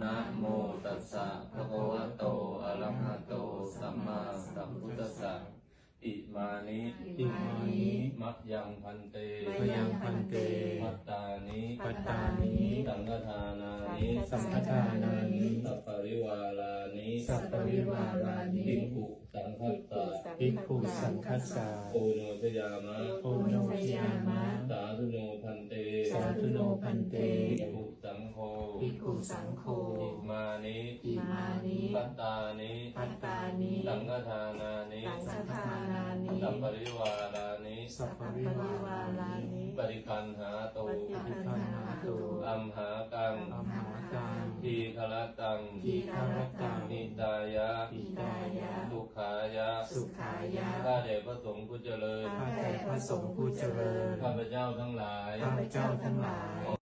นะโมตัสสะภะคะวะโตอะระหะโตสัมมาสัมพุทธัสสะอิมานิอิมานิมัจยังพันเตมยังพันเตมัตตานิปัตตานิสังฆทานานิสังฆทานานิสัพปริวารานิสัพปริวารานิภิกขุสังฆตตาภิกขุสังคัสสะโอโนชยามะโอโนชยามะ ธุโนพันเตภิกขุสังโฆภิกขุสังโฆอิมานิอิมานิปัตตานิปัตตานิสังฆทานานิสังฆทานานิสัพปริวารานิสัพปริวารานิปริคันหาโตปฏิคันหาตุอัมหากังอัมหากังทีคละตังทีฆรตังนิตายะอิตายะสุ ขายะ สุขายะข้าแต่พระสงฆ์ผู้เจริญ ข้าแต่พระสงฆ์ผู้เจริญ ข้าพเจ้าทั้งหลาย ข้าพเจ้าทั้งหลายขอ